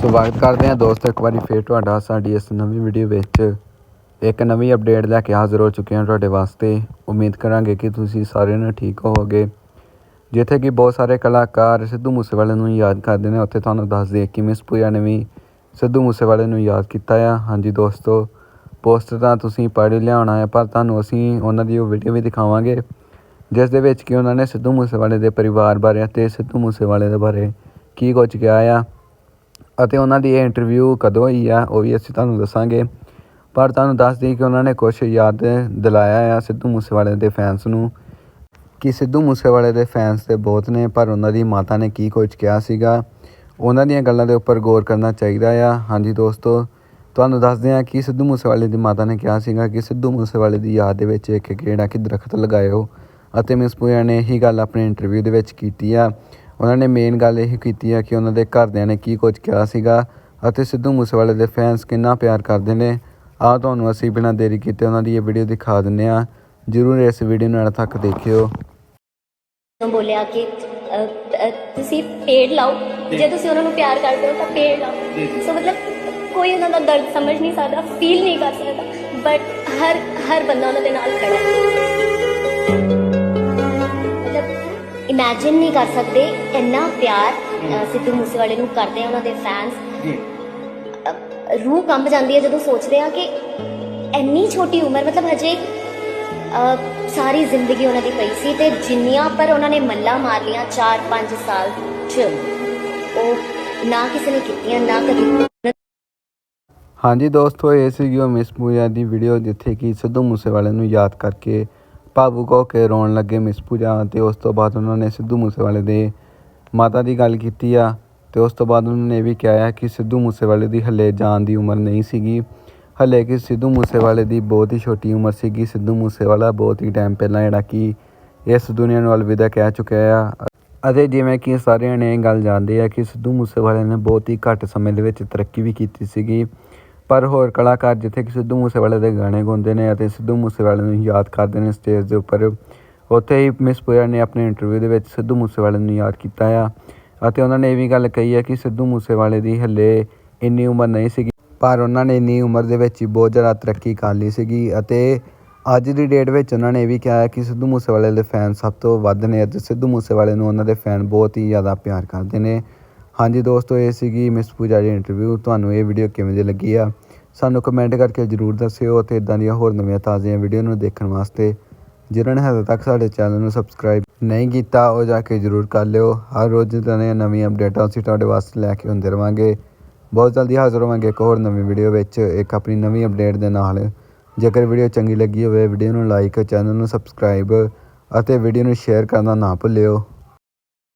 ਸਵਾਗਤ ਕਰਦੇ ਹਾਂ ਦੋਸਤੋ, ਇੱਕ ਵਾਰੀ ਫੇਰ ਤੁਹਾਡਾ ਸਾਡੀ ਇਸ ਨਵੀਂ ਵੀਡੀਓ ਵਿੱਚ। ਇੱਕ ਨਵੀਂ ਅਪਡੇਟ ਲੈ ਕੇ ਹਾਜ਼ਰ ਹੋ ਚੁੱਕੇ ਹਾਂ ਤੁਹਾਡੇ ਵਾਸਤੇ। ਉਮੀਦ ਕਰਾਂਗੇ ਕਿ ਤੁਸੀਂ ਸਾਰਿਆਂ ਨੇ ਠੀਕ ਹੋਵੋਗੇ। ਜਿੱਥੇ ਕਿ ਬਹੁਤ ਸਾਰੇ ਕਲਾਕਾਰ ਸਿੱਧੂ ਮੂਸੇਵਾਲੇ ਨੂੰ ਯਾਦ ਕਰਦੇ ਨੇ। ਉੱਥੇ ਤੁਹਾਨੂੰ ਦੱਸ ਦਈਏ ਕਿ ਮਿਸ ਪੂਜਾ ਨੇ ਵੀ ਸਿੱਧੂ ਮੂਸੇਵਾਲੇ ਨੂੰ ਯਾਦ ਕੀਤਾ ਆ। ਹਾਂਜੀ ਦੋਸਤੋ ਪੋਸਟ ਤਾਂ ਤੁਸੀਂ ਪੜ੍ਹ ਲਿਆਉਣਾ ਲਿਆ ਹੈ ਪਰ ਤੁਹਾਨੂੰ ਅਸੀਂ ਉਹਨਾਂ ਦੀ ਉਹ ਵੀਡੀਓ ਵੀ ਦਿਖਾਵਾਂਗੇ। ਜਿਸ ਦੇ ਵਿੱਚ ਕਿ ਉਹਨਾਂ ਨੇ ਸਿੱਧੂ ਮੂਸੇਵਾਲੇ ਦੇ ਪਰਿਵਾਰ ਬਾਰੇ ਅਤੇ ਸਿੱਧੂ ਮੂਸੇਵਾਲੇ ਦੇ ਬਾਰੇ ਕੀ ਕੁਝ ਕਿਹਾ ਆ। ਅਤੇ ਉਹਨਾਂ ਦੀ ਇਹ ਇੰਟਰਵਿਊ ਕਦੋਂ ਹੋਈ ਆ, ਉਹ ਵੀ ਅਸੀਂ ਤੁਹਾਨੂੰ ਦੱਸਾਂਗੇ। ਪਰ ਤੁਹਾਨੂੰ ਦੱਸ ਦਈਏ ਕਿ ਉਹਨਾਂ ਨੇ ਕੁਝ ਯਾਦ ਦਿਲਾਇਆ ਆ ਸਿੱਧੂ ਮੂਸੇਵਾਲੇ ਦੇ ਫੈਨਸ ਨੂੰ, ਕਿ ਸਿੱਧੂ ਮੂਸੇਵਾਲੇ ਦੇ ਫੈਨਸ ਤੇ ਬਹੁਤ ਨੇ, ਪਰ ਉਹਨਾਂ ਦੀ ਮਾਤਾ ਨੇ ਕੀ ਕੁਝ ਕਿਹਾ ਸੀਗਾ, ਉਹਨਾਂ ਦੀਆਂ ਗੱਲਾਂ ਦੇ ਉੱਪਰ ਗੌਰ ਕਰਨਾ ਚਾਹੀਦਾ ਆ। ਹਾਂਜੀ ਦੋਸਤੋ, ਤੁਹਾਨੂੰ ਦੱਸਦੇ ਹਾਂ ਕਿ ਸਿੱਧੂ ਮੂਸੇਵਾਲੇ ਦੀ ਮਾਤਾ ਨੇ ਕਿਹਾ ਸੀਗਾ ਕਿ ਸਿੱਧੂ ਮੂਸੇਵਾਲੇ ਦੀ ਯਾਦ ਦੇ ਵਿੱਚ ਇੱਕ ਕਿਹੜਾ ਕਿ ਦਰਖਤ ਲਗਾਇਓ, ਅਤੇ ਮਿਸ ਪੂਜਾ ਨੇ ਇਹੀ ਗੱਲ ਆਪਣੇ ਇੰਟਰਵਿਊ ਦੇ ਵਿੱਚ ਕੀਤੀ ਆ। ਉਹਨਾਂ ਨੇ ਮੇਨ ਗੱਲ ਇਹ ਕੀਤੀ ਆ ਕਿ ਉਹਨਾਂ ਦੇ ਘਰਦਿਆਂ ਨੇ ਕੀ ਕੁਝ ਕਿਹਾ ਸੀਗਾ ਅਤੇ ਸਿੱਧੂ ਮੂਸੇਵਾਲੇ ਦੇ ਫੈਨਸ ਕਿੰਨਾ ਪਿਆਰ ਕਰਦੇ ਨੇ। ਆਹ ਤੁਹਾਨੂੰ ਅਸੀਂ ਬਿਨਾਂ ਦੇਰੀ ਕੀਤੇ ਉਹਨਾਂ ਦੀ ਇਹ ਵੀਡੀਓ ਦਿਖਾ ਦਿੰਨੇ ਆ ਜਰੂਰ ਇਸ ਵੀਡੀਓ ਨੂੰ ਅੰਤ ਤੱਕ ਦੇਖਿਓ। ਬੋਲਿਆ ਕਿ ਤੁਸੀਂ ਪੇੜ ਲਾਓ। ਜੇ। ਤੁਸੀਂ ਉਹਨਾਂ ਨੂੰ ਪਿਆਰ ਕਰਦੇ ਹੋ ਤਾਂ ਪੇੜ ਲਾਓ। ਸੋ ਮਤਲਬ ਕੋਈ ਉਹਨਾਂ ਦਾ ਦਰਦ ਸਮਝ ਨਹੀਂ ਸਕਦਾ ਫੀਲ ਨਹੀਂ ਕਰ ਸਕਦਾ ਬਟ ਹਰ ਹਰ ਬੰਦਾ ਉਹਨਾਂ ਦੇ ਨਾਲ ਖੜਾ ਹੈ। ਇਮੇਜਿਨ ਨਹੀਂ ਕਰ ਸਕਦੇ ਇੰਨਾ ਪਿਆਰ ਅ, ਸਿੱਧੂ ਮੂਸੇਵਾਲੇ ਨੂੰ ਕਰਦੇ ਆ ਉਹਨਾਂ ਦੇ ਫੈਨਸ ਰੂਹ ਕੰਬ ਜਾਂਦੀ ਹੈ ਜਦੋਂ ਸੋਚਦੇ ਆ ਕਿ ਇੰਨੀ ਛੋਟੀ ਉਮਰ ਮਤਲਬ ਹਜੇ ਸਾਰੀ ਜ਼ਿੰਦਗੀ ਉਹਨਾਂ ਦੀ ਪਈ ਸੀ ਤੇ ਜਿੰਨੀਆਂ ਪਰ ਉਹਨਾਂ ਨੇ ਮੱਲਾ ਮਾਰ ਲੀਆਂ 4-5 ਸਾਲ ਚ ਉਹ ਨਾ ਕਿਸੇ ਨੇ ਕੀਤੀਆਂ ਨਾ ਕਦੀ ਹਾਂਜੀ ਦੋਸਤੋ ਇਹ ਸੀਗੀ ਉਹ ਮਿਸ ਪੂਜਾ ਦੀ ਵੀਡੀਓ ਜਿੱਥੇ ਕਿ ਸਿੱਧੂ ਮੂਸੇਵਾਲੇ ਨੂੰ ਯਾਦ ਕਰਕੇ ਭਾਵੁਕ ਹੋ ਕੇ ਰੋਣ ਲੱਗੇ ਮਿਸ ਪੂਜਾ ਅਤੇ ਉਸ ਤੋਂ ਬਾਅਦ ਉਹਨਾਂ ਨੇ ਸਿੱਧੂ ਮੂਸੇਵਾਲੇ ਦੇ ਮਾਤਾ ਦੀ ਗੱਲ ਕੀਤੀ ਆ ਤੇ ਉਸ ਤੋਂ ਬਾਅਦ ਉਹਨਾਂ ਨੇ ਇਹ ਵੀ ਕਿਹਾ ਕਿ ਸਿੱਧੂ ਮੂਸੇਵਾਲੇ ਦੀ ਹੱਲੇ ਜਾਣ ਦੀ ਉਮਰ ਨਹੀਂ ਸੀਗੀ। ਹੱਲੇ ਕਿ ਸਿੱਧੂ ਮੂਸੇਵਾਲੇ ਦੀ ਬਹੁਤ ਹੀ ਛੋਟੀ ਉਮਰ ਸੀਗੀ। ਸਿੱਧੂ ਮੂਸੇਵਾਲਾ ਬਹੁਤ ਹੀ ਟਾਈਮ ਪਹਿਲਾਂ ਜਿਹੜਾ ਕਿ ਇਸ ਦੁਨੀਆ ਨੂੰ ਅਲਵਿਦਾ ਕਹਿ ਚੁੱਕਿਆ ਆ। ਅਤੇ ਜਿਵੇਂ ਕਿ ਸਾਰਿਆਂ ਨੇ ਇਹ ਗੱਲ ਜਾਣਦੇ ਆ ਕਿ ਸਿੱਧੂ ਮੂਸੇਵਾਲੇ ਨੇ ਬਹੁਤ ਹੀ ਘੱਟ ਸਮੇਂ ਦੇ ਵਿੱਚ ਤਰੱਕੀ ਵੀ ਕੀਤੀ ਸੀਗੀ। ਪਰ ਹੋਰ ਕਲਾਕਾਰ ਜਿੱਥੇ ਕਿ ਸਿੱਧੂ ਮੂਸੇਵਾਲੇ ਦੇ ਗਾਣੇ ਗਾਉਂਦੇ ਨੇ ਅਤੇ ਸਿੱਧੂ ਮੂਸੇਵਾਲੇ ਨੂੰ ਯਾਦ ਕਰਦੇ ਨੇ ਸਟੇਜ ਦੇ ਉੱਪਰ, ਉੱਥੇ ਹੀ ਮਿਸ ਪੁਰਾ ਨੇ ਆਪਣੇ ਇੰਟਰਵਿਊ ਦੇ ਵਿੱਚ ਸਿੱਧੂ ਮੂਸੇਵਾਲੇ ਨੂੰ ਯਾਦ ਕੀਤਾ ਆ ਅਤੇ ਉਹਨਾਂ ਨੇ ਇਹ ਵੀ ਗੱਲ ਕਹੀ ਹੈ ਕਿ ਸਿੱਧੂ ਮੂਸੇਵਾਲੇ ਦੀ ਹੱਲੇ ਇੰਨੀ ਉਮਰ ਨਹੀਂ ਸੀਗੀ, ਪਰ ਉਹਨਾਂ ਨੇ ਇੰਨੀ ਉਮਰ ਦੇ ਵਿੱਚ ਹੀ ਬਹੁਤ ਜ਼ਿਆਦਾ ਤਰੱਕੀ ਕਰ ਲਈ ਸੀਗੀ ਅਤੇ ਅੱਜ ਦੀ ਡੇਟ ਵਿੱਚ ਉਹਨਾਂ ਨੇ ਇਹ ਵੀ ਕਿਹਾ ਕਿ ਸਿੱਧੂ ਮੂਸੇਵਾਲੇ ਦੇ ਫੈਨ ਸਭ ਤੋਂ ਵੱਧ ਨੇ ਅਤੇ ਸਿੱਧੂ ਮੂਸੇਵਾਲੇ ਨੂੰ ਉਹਨਾਂ ਦੇ ਫੈਨ ਬਹੁਤ ਹੀ ਜ਼ਿਆਦਾ ਪਿਆਰ ਕਰਦੇ ਨੇ। ਹਾਂਜੀ ਦੋਸਤੋ, ਇਹ ਸੀਗੀ ਮਿਸ ਪੂਜਾ ਦੀ ਇੰਟਰਵਿਊ ਤੁਹਾਨੂੰ ਇਹ ਵੀਡੀਓ ਕਿਵੇਂ ਦੀ ਲੱਗੀ ਆ? ਸਾਨੂੰ ਕਮੈਂਟ ਕਰਕੇ ਜਰੂਰ ਦੱਸਿਓ ਅਤੇ ਇਦਾਂ ਦੀਆਂ ਹੋਰ ਨਵੀਆਂ ਤਾਜ਼ੀਆਂ ਵੀਡੀਓ ਨੂੰ ਦੇਖਣ ਵਾਸਤੇ। ਜਿਨ੍ਹਾਂ ਨੇ ਹਜੇ ਤੱਕ ਸਾਡੇ ਚੈਨਲ ਨੂੰ ਸਬਸਕ੍ਰਾਈਬ ਨਹੀਂ ਕੀਤਾ, ਉਹ ਜਾ ਕੇ ਜਰੂਰ ਕਰ ਲਿਓ। ਹਰ ਰੋਜ਼ ਦੀਆਂ ਨਵੀਆਂ ਅਪਡੇਟਾਂ ਅਸੀਂ ਤੁਹਾਡੇ ਵਾਸਤੇ ਲੈ ਕੇ ਹੁੰਦੇ ਰਵਾਂਗੇ। ਬਹੁਤ ਜਲਦੀ ਹਾਜ਼ਰ ਹੋਵਾਂਗੇ ਇੱਕ ਹੋਰ ਨਵੀਂ ਵੀਡੀਓ ਵਿੱਚ। ਇੱਕ ਆਪਣੀ ਨਵੀਂ ਅਪਡੇਟ ਦੇ ਨਾਲ। ਜੇਕਰ ਵੀਡੀਓ ਚੰਗੀ ਲੱਗੀ ਹੋਵੇ ਵੀਡੀਓ ਨੂੰ ਲਾਈਕ ਚੈਨਲ ਨੂੰ ਸਬਸਕ੍ਰਾਈਬ ਅਤੇ ਵੀਡੀਓ ਨੂੰ ਸ਼ੇਅਰ ਕਰਨਾ ਨਾ ਭੁੱਲਿਓ।